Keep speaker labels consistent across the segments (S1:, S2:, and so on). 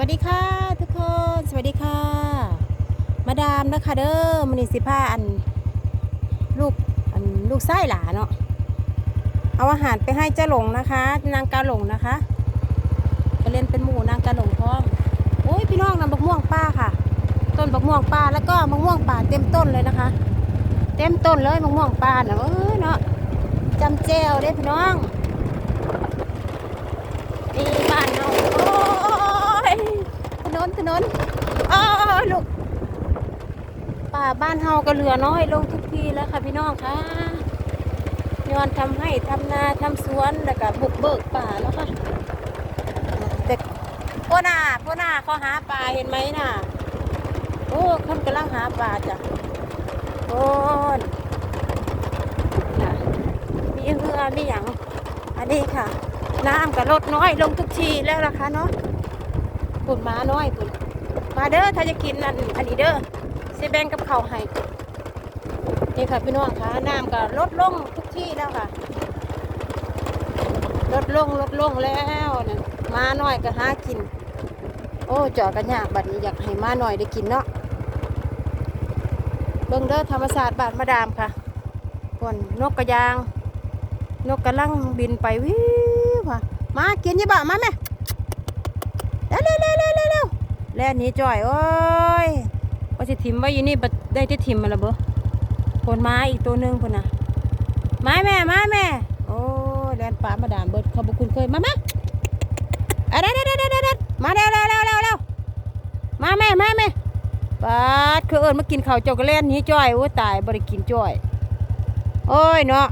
S1: วัสดีค่ะทุกคนสวัสดีค่ะ มาดามนะคะเด้อมันนี่สิผ้าอันลูกอันลูกไส้หลาเนาะเอาอาหารไปให้เจ้าหลงนะคะ นางกาหลงนะคะก็เล่นเป็นหมูนางกาหลงท้องโอ้ยพี่น้องนำบักม่วงป้าค่ะ ต้นบักม่วงป้าแล้วก็มะม่วงป่าเต็มต้นเลยนะคะ เต็มต้นเลยมะม่วงป้าเนาะเนาะจำเจวเด้พี่น้องนี่บ้านเรา ถนนถนนอ้ลูกป่าบ้านเฮาก็เหลือน้อยลงทุกทีแล้วค่ะพี่น้องค่ะย้อนทำให้ทำนาทำสวนแล้วก็บุกเบิกป่าแล้วค่ะแต่พวกน่ะพวกน่ะเขาหาปลาเห็นไหมน่ะโอ้คนกำลังหาปลาจ้ะโอ้นมีเรือมีอย่างอันนี้ค่ะ น้ำก็ลดน้อยลงทุกทีแล้วล่ะคะเนาะปุ่นมาน้อย มาเด้อถ้าจะกินอันอันนี้เด้อเซแบงกับเขาให้นี่ค่ะพี่น้องค่ะน้ำก็ลดลงทุกที่แล้วค่ะ ลดลงลดลงแล้วนั่นมาหน้อยก็หากิน โอ้เจาะกันยากบัดนี้อยากให้มาหน่อยได้กินเนาะเบิ่งเด้อธรรมศาสตร์บาดมาดามค่ะคนนกกระยาง นกกระลังบินไปวิวว่ะมากินยี่บ่ามาแม่เร็วเร็วเร็วเร็วเร็วเร็ว แล่นนี้จ่อย โอ้ยว่าสิถิมไว้อยู่นี่ได้ที่ถิมมาละเบ้อคนมาอีกตัวหนึ่งคนน่ะมาแม่ไมาแม่ โอ้ยแล่นป่ามาดามเบิดเขาบุคุณเคยมาม่เอะเด็ดเด็ดเด็ดเด็ดมาเร็วเร็วเร็วเร็วเร็วมาแม่มาแม่ปาดคือเอิญมากินข้าวเจ้าก็เล่นนี้จ้อยโอ้ยตายบริกินจ้อยโอ้ยเนาะ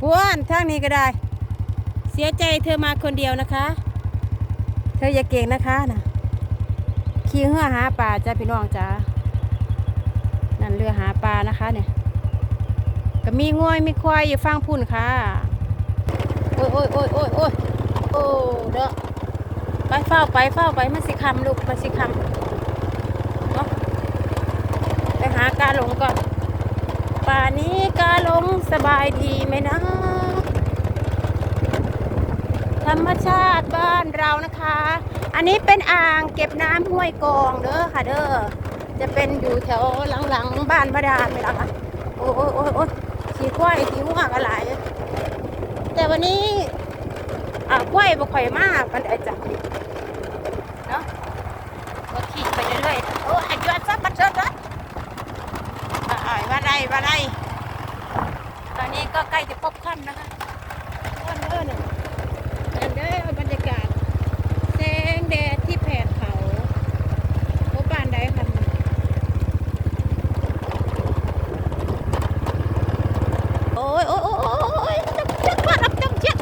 S1: พวนทางนี้ก็ได้ เสียใจเธอมาคนเดียวนะคะ เธออย่าเก่งนะคะนะ ขี่เรือหาปลาจ้าพี่น้องจ้านั่นเรือหาปลานะคะเนี่ยก็มีง่วยมีควายอยู่ฟังพุ่นค่ะ โอ้ยโอ้ยโอ้ยโอ้ยโอ้ยโอ้เด้อไปเฝ้าไปเฝ้าไปมันสิคำลูกมันสิคำเนาะไปหากาหลงก่อนป่านี้กาหลงสบายดีไหมนะ ธรรมชาติบ้านเรานะคะ อันนี้เป็นอ่างเก็บน้ำห้วยกองเด้อค่ะเด้อ จะเป็นอยู่แถวหลังๆบ้านประดานนี่แหละค่ะ โอ้โอ้โอ้โอ้ยสีควายสีหัวกันหลแต่วันนี้อ่ากล้วยบ่ค่อยมากมันไอจักเนาะก็ขี่ไปเรื่อยๆโอ้ยจอดซับมันเชิดรถอ่าว่าไรว่าไรตอนนี้ก็ใกล้จะพบค่ำนะคะค่ำเด้อเนี่ยค่ำเด้อบรรยากาศแสงแดดที่แผดเขาโอ้บ้านใดค่ะโอ้ยโอ้ยโอ้ยโอ้ยโอ้ยจับจับมารับจับจับ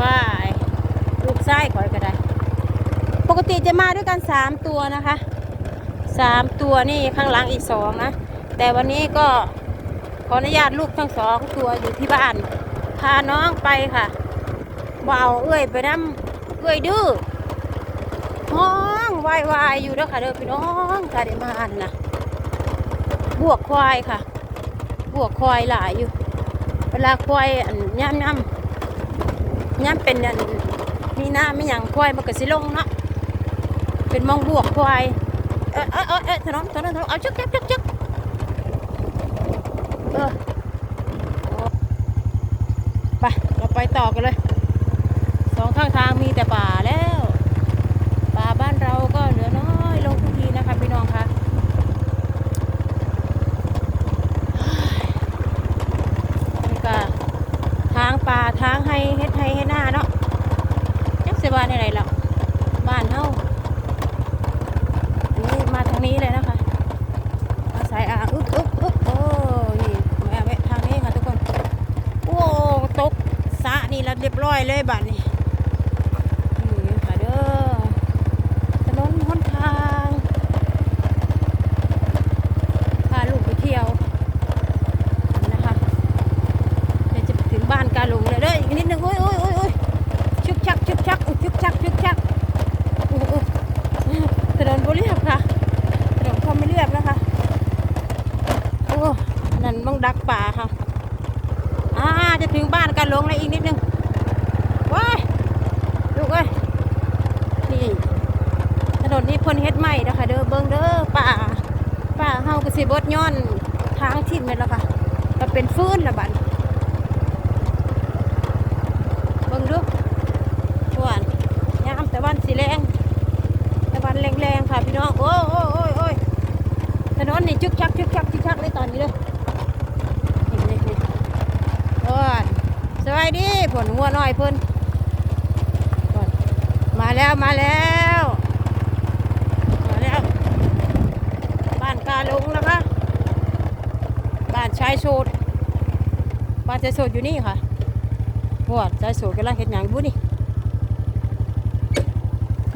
S1: ว้ายลูกไส้ขอยก็ได้ ปกติจะมา ด้วยกันสามตัวนะคะสามตัวนี่ข้างหลังอีกสองนะ แต่วันนี้ก็ขออนุญาตลูกทั้งสองตัวอยู่ที่บ้าน พาน้องไปค่ะบ่เอาเอ้ยไปน้ำเอ้ยดื้อห้องวายวายอยู่เด้อค่ะเด้อพี่น้องค่ะได้มาอันนะบวกควายค่ะ บวกควายหลายอยู่ เวลาควายอันย่ำย่ำย่ำเป็นอันมีหน้าไม่ยังควายมันก็สิลงเนาะ เป็นมองบวกควายเออเออเออเออถนนถนนถนนเอาจึ๊กจึ๊กจึ๊กจึ๊กเออไปเราไปต่อกันเลยสองข้างทางมีแต่ป่าแล้วป่าบ้านเราก็เหลือน้อยลงทุกทีนะคะพี่น้องคะนี่ก็ทางป่าทางให้เฮ็ดให้เฮ็ดหน้าเนาะจักสิว่าไหนหรอกบ้านเฮา อันนี้มาทางนี้เลยนะคะมาสายอ่างอึ๊บอึ๊บอึ๊บโอ้นี่แม่แวะทางนี้ค่ะทุกคน โอ้ ตกสระ นี่แล้วเรียบร้อยเลยบัดนี้นี่ค่ะเด้อถนนหนทางพาลูกไปเที่ยวนะคะเดี๋ยวจะถึงบ้านกาหลงเลยเด้ออีกนิดนึงโอ้ยโอ้ยโอ้ยโอ้ยชุกชักชุกชักชุกชักชุกชักอุ๊ยอุ๊ยถนนบรีรัมย์ค่ะถนนควาไม่เรียบนะคะโอ้นั่นต้องดักป่าค่ะอ่าจะถึงบ้านกันหลงแล้วอีกนิดนึง ว้ายลูกเอ้ยนี่ถนี่เพ่นเฮ็ดใหม่นะคะเด้อเบิ่งเด้อป่าป่าเฮาก็สิบดย้อนทางทิ่มนี่แหละค่ะก็เป็นฟืนละบัดเบิ่งดูชวนยามแต่วันสิแรงแต่วันแรงๆค่ะพี่น้องโอ้ยโอ้ยโอ้ยโอ้ยถนนนี่จึกชักจึกชักจึกชักเลยตอนนี้เด้อนี่นี่นี่โอ้ยสวัสดีผลงัวน้อยเพิ่น แล้วมาแล้วมาแล้วบ้านกาลุงนะคะ บ้านชายโสดบ้านชายโสดอยู่นี่ค่ะพวดชายโสดกำลังเห็นอย่างบุนี่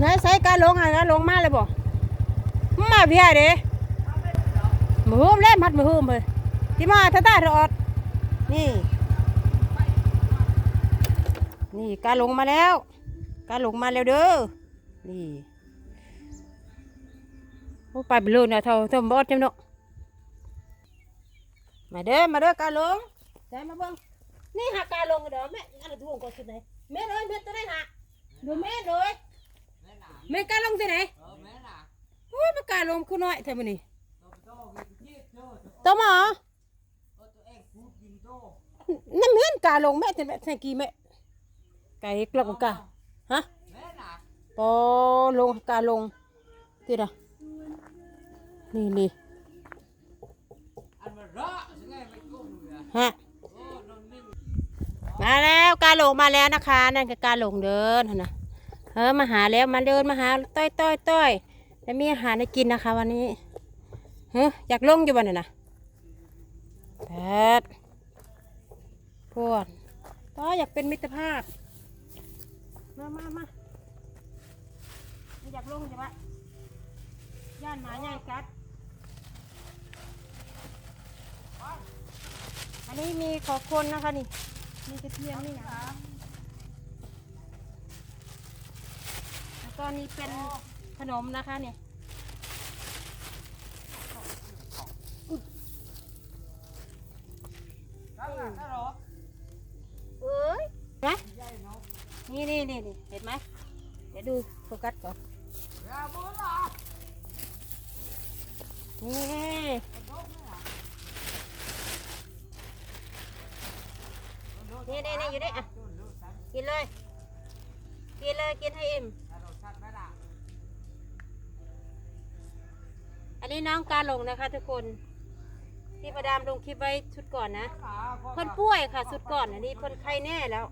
S1: นายใส่กาลงอะกาลงมาเลยบ่มาเพียเด้มือหืมเล่มัดมือหืมเลยที่มาท่าตาทอดนี่ นี่กาลงมาแล้ว กาลงมาแล้วเด้อ นี่โอ้ไปเบลอเนี่ยเท่าเท่าบอสจังเนาะมาเด้อ มาเด้อกาลงใส่มาเบิ่งนี่หากาลงเด้อแม่อันนั้นทวงก่อนสุดไหนแม่เอ้ยแม่ตัวไหนหาดูแม่เลยแม่กาลงที่ไหนโอ้ยมากาลงคือน้อยเท่ามื้อนี้ตัวหมอนั่นเหมือนกาลงแม่แต่แม่ใส่กี่แม่ไก่กลับกา ฮะปอลงกาลงที่ใดนี่นี่ฮะมาแล้วกาหลงมาแล้วนะคะ นั่นคือกาหลงเดินนะเออมาหาแล้วมาเดินมาหาต้อยต้อยต้อยแล้วมีอาหารให้กินนะคะ วันนี้เฮ้ยอยากลงอยู่บ้านนะนะแพทพวดต้อยอยากเป็นมิตรภาพ มามามาอยากลงใช่ปะย่านหมาใหญ่กัด อันนี้มีขอคนนะคะนี่ มีกระเทียมนี่นะแล้วก็นี่เป็นขนมนะคะเนี่ย ยวดูโฟกัสก่อนนี่นี่นี่นี่อยู่นี่อะกินเลย กินเลย กินให้อิ่มอันนี้น้องกาหลงนะคะทุกคน ที่ประดามลงคลิปไว้ชุดก่อนนะเพิ่นป่วยค่ะชุดก่อน อันนี้เพิ่นไข้แน่แล้ว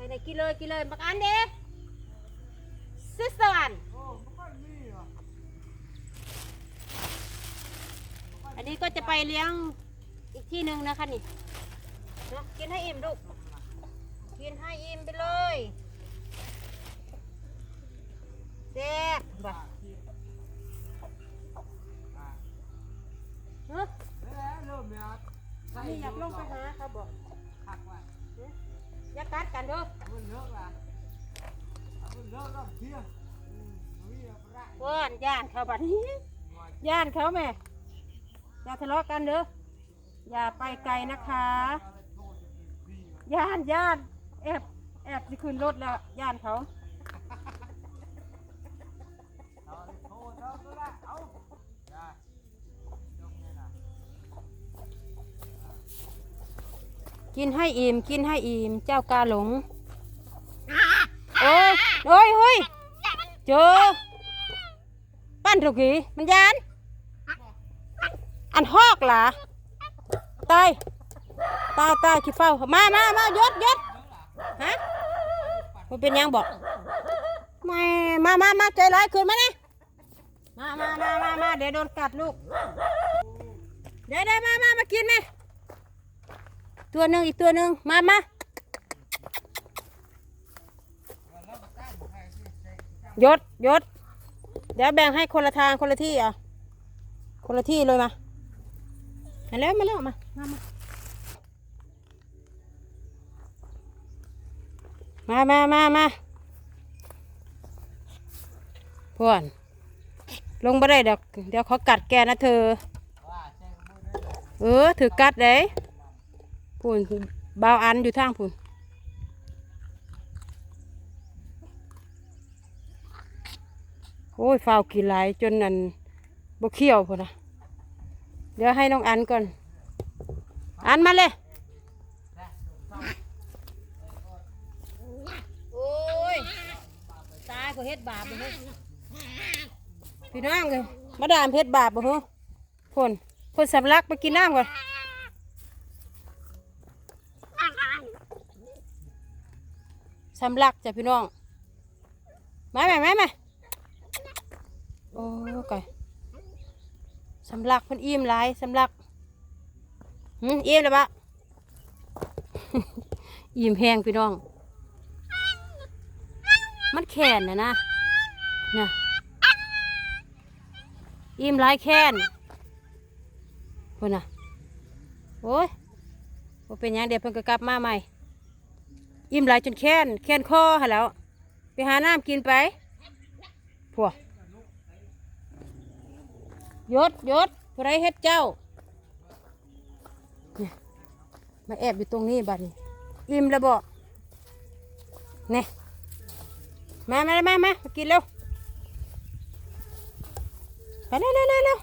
S1: ไข้ในกินเลยกินเลยบักอันเด้ซิสเตอร์อันอันนี้ก็จะไปเลี้ยงอีกที่หนึ่งนะคะนี่เนาะกินให้อิ่มลูกกินให้อิ่มไปเลยแซ่บบ่เฮ้ยนี่อยากลงไปหาเขาบอกเอ๊ะ อยากัดกันเด้อเพื่อนย่านเขาบัดนี้ย่านเขาแม่อย่าทะเลาะกันเด้ออย่าไปไกลนะคะย่านย่านแอบแอบจะขึ้นรถแล้วย่านเขา กินให้อิ่มกินให้อิ่มเจ้ากาหลง โอ้ยโอ้ยเฮ้ยเจอปั้นถูกกี่มันยานอันฮอกล่ะตายตายตายขี้เฝ้า มามามายศยศฮะมันเป็นยังบอกไม่มามามาใจร้ายขึ้นมาเนี่ยมามามามามาเดี๋ยวโดนกัดลูก เดี๋ยวเดี๋ยวมามามากินไหม ตัวหนึ่งอีกตัวหนึ่งมามาหยศยศเดี๋ยวแบ่งให้คนละทางคนละที่อะคนละที่เลยมามาแล้วมาแล้วมามามามามามาพวนลงมาได้เดี๋ยวเดี๋ยวเขากัดแกนะเธอ เออถือกัดเลย พูนเบาวอันอยู่ทางพูนโอ้ยฟ้าวกินหลายจนนั่นบ่เคี่ยวพุ่นนะเดี๋ยวให้น้องอันก่อน อันมาเลยโอ้ยตายก็เฮ็ดบาปเลยพี่น้องเลยมาดามเฮ็ดบาปบ่ฮู้พ่นพ่นสำลักไปกินน้ำก่อน สำลักจ้ะพี่น้อง มาไหมมาไหมโอ้ก่อยสำลักมันอิ่มหลายสำลักหืมอิ่มแล้วปะอิ่มแพงพี่น้อง มันแค้นนะนะนะอิ่มหลายแค้นคนน่ะ โอ้ยเป็นยังเดี๋ยวเพิ่นก็กลับมาใหม่ อิ่มหลายจนแค้นแค้นคอหาแล้ว ไปหาน้ำกินไปพวกยศยศผู้ใดเฮ็ดเจ้ามาแอบอยู่ตรงนี้บัดนี้ อิ่มแล้วบ่เนี่ยมามามามามากินเร็วไปเร็วเร็วเร็วเร็ว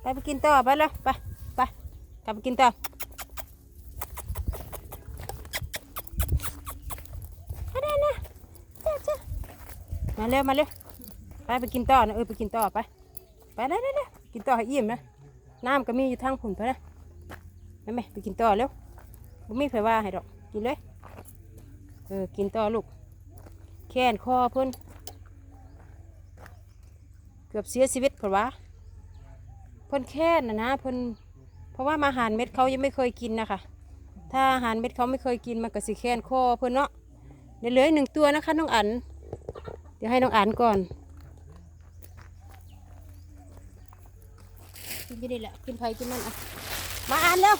S1: ไปไปกินต่อไปเร็วไปไปกลับไปกินต่อไปได้นะจ้าจ้ามา เร็วมาเร็วไปไปกินต่อนะเออไปกินต่อไปไปได้ได้ได้กินต่อให้อิ่มนะน้ำก็มีอยู่ทางผุนไปนะไปไหมไปกินต่อเร็วบ่มีไฟว่าให้ดอกกินเลยเออกินต่อลูกแค้นคอเพิ่นเกือบเสียชีวิตเพราะว่าเพิ่นแค่นนะนะเพิ่นเพราะว่าอาหารเม็ดเขายังไม่เคยกินนะคะถ้าอาหารเม็ดเขาไม่เคยกินมันก็สิแค้นคอเพิ่นเนาะเดี๋ยวเหลืออีกหนึ่งตัวนะคะน้องอัน เดี๋ยวให้น้องอันก่อนกินที่นี่แหละกินไผ่กินมันอะมาอันเร็ว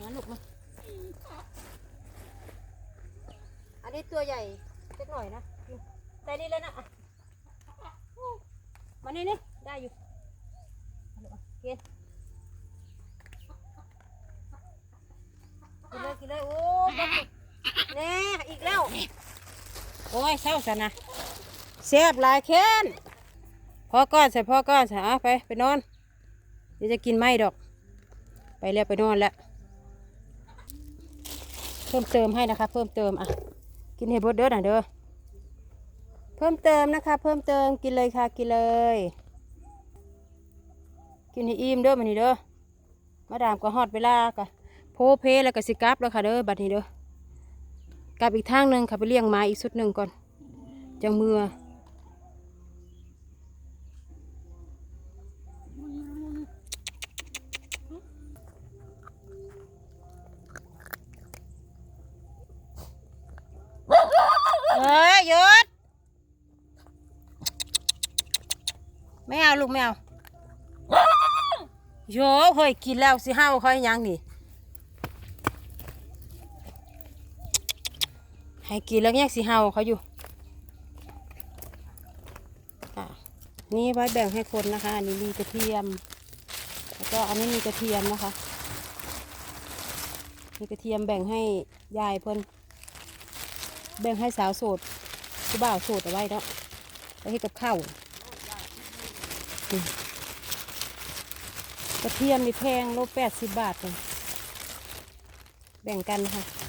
S1: มาลูกมาอันนี้ตัวใหญ่เล็กหน่อยนะแต่นี่แล้วนะอะมานี่นี่ได้อยู่กินกินเลยกินเลยโอ้ยแน่อีกแล้ว โอ้ยเศร้าสันนะแซ่บหลายแค้นพอก้อนใส่พอก้อนใส่เอาไปไปนอนเดี๋ยวจะกินไม่ดอก ไปแล้วไปนอนแล้วเพิ่มเติมให้นะคะ เพิ่มเติมอะกินให้เบดเด้อหน่อยเด้อเพิ่มเติมนะคะ เพิ่มเติมกินเลยค่ะกินเลย กินให้อิ่มเด้อบัดนี้เด้อมาดามก็ฮอดเวลาก็โพเพแล้วก็สิกลับแล้วค่ะเด้อบัดนี้เด้อ กลับอีกทางหนึ่งค่ะไปเลี้ยงหมาอีกสุดหนึ่งก่อนจังมือเอ้ยหยุดไม่เอาลูกไม่เอาโยเฮ้ยกินแล้วสิห้าวค่อยยังนี่ ให้กินแล้วแยังสิห้าวเขาอยู่นี่ไว้แบ่งให้คนนะคะ อันนี้มีกระเทียม แล้วก็อันนี้มีกระเทียมนะคะ มีกระเทียมแบ่งให้ยายเพิ่นแบ่งให้สาวโสดผู้บ่าวโสดเอาไว้เนาะไว้ให้กับข้าวกระเทียมนี่แพงโลแปดสิบบาทเลยแบ่งกันนะคะ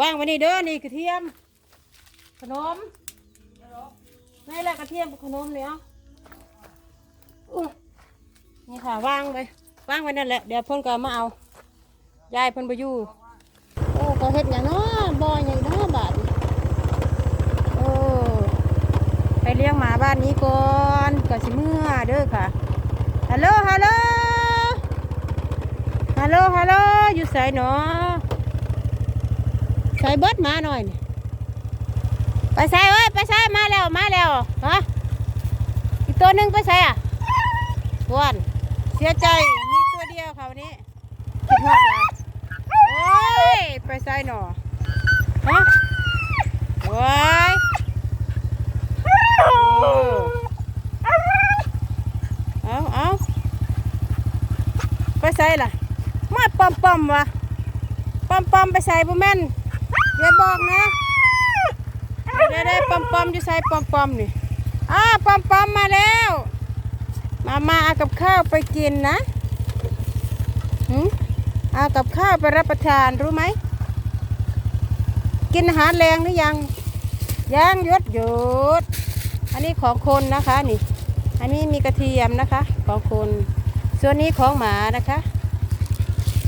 S1: วางไว้นี่เด้อนี่กระเทียม ขนมนี่แหละกระเทียมกับขนมเนี่ยอุ๊ยนี่ค่ะวางไปวางไว้นั่นแหละเดี๋ยวเพ่นก็มาเอายายเพ่นไปอยู่โอ้ก็เฮ็ดอย่างเนาะบ่ออย่างเนาะบาทนี่โอ้ไปเลี้ยงหมาบ้านนี้ก่อนก่อนสิเมื่อเด้อค่ะฮัลโหลฮัลโหลฮัลโหลฮัลโหลอยู่ใส่หนอใส่เบิดมาหน่อยนี่ไปใส่เอ้ยไปใส่มาแล้วมาแล้วฮะอีกตัวหนึ่งไปใส่อะอ้วนเสียใจมีตัวเดียวค่ะวันนี้คิดหอดเลยโอ้ยไปใส่หนอฮะโอ้ยเอาเอาไปใส่ล่ะมาปอมปอมวะปอมปอมไปใส่บุแม่น อย่าบอกนะได้ได้ปอมปอมๆอยู่ใส่ปอมปอมๆนี่อ้าปอมปอมๆมาแล้ว มามาเอากับข้าวไปกินนะหืมเอากับข้าวไปรับประทานรู้ไหมกินอาหารแรงหรือยังยังหยดหยุดอันนี้ของคนนะคะนี่ อันนี้มีกระเทียมนะคะ ของคน ส่วนนี้ของหมานะคะ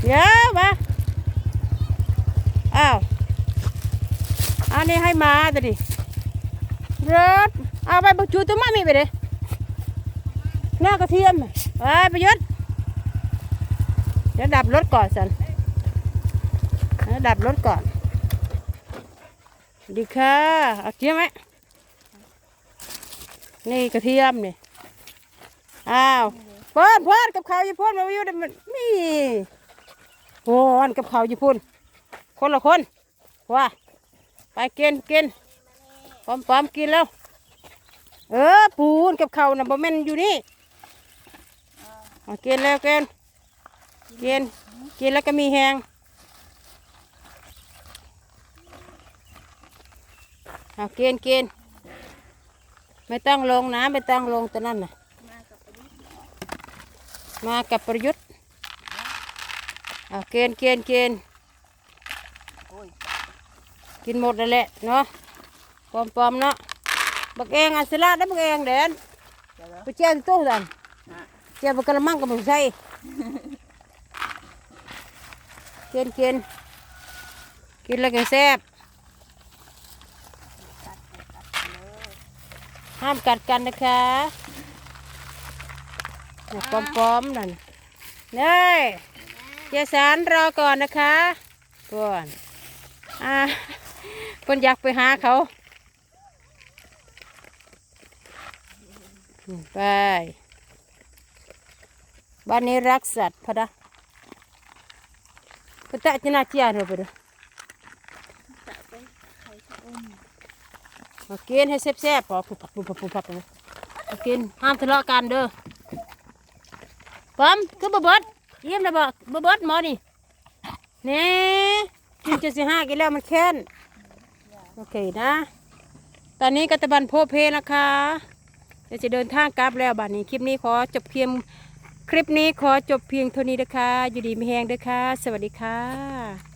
S1: เดี๋ยวมาอ้าว อันนี้ให้มาตัวดิรถเอาไปบรรจุตัวมามีไปเลยหน้ากระเทียมไปไปยุดเดี๋ยวดับรถก่อนสันเดี๋ยวดับรถก่อน ดีค่ะเอาเกี่ยวไหมนี่กระเทียมนี่อ้าวเพ่นเพ่นกับข้าวญี่ปุ่นมาอยู่เดี๋ยวมันนี่โพ่นกับข้าวญี่ปุ่นคนละคนว่า ไปกินกินปอมปอมๆกินแล้ว เออ ปูนกับเขาน่ะบ่แม่นอยู่นี่กินแล้วกินกินกินแล้วก็มีแหงเอาเกณฑ์เกณฑ์ไม่ต้องลงนะไม่ต้องลงตัวนั่นน่ะมากับประยุทธ์เอาเกณฑ์เกณฑ์เกณฑ์ กินหมดแล้วแหละเนาะปอมปอมๆเนาะบักเองอันสลัดได้บักเองเด่นไปเจ้าที่ตู้สันเจ้าบักกระมังกับบักใส่เกณฑ์เกณฑ์กินแล้วก็แซ่บห้ามกัดกันนะคะหัวปอมๆนั่นเน่ยเจสานรอก่อนนะคะก่อนอ่าเพิ่นอยากไปหาเขาไปบ้านนี้รักสัตว์พะดะพะตะจินาเจียนเราไปดูมากินให้แซ่บๆพอปุบปับปุบปับปุบปับมากินห้ามทะเลาะกันเด้อปั๊มคือบเบิดเยี่ยมเลยบ่บเบิดหมอนี่นี่กินจะสิห้ากินแล้วมันแค้น โอเคนะ ตอนนี้กัตบันโพเพนะคะเดี๋ยวจะเดินทางกลับแล้วบัดนี้คลิปนี้ขอจบเพียงคลิปนี้ขอจบเพียงเท่านี้นะคะ อยู่ดีมีแหงเด้อค่ะ สวัสดีค่ะ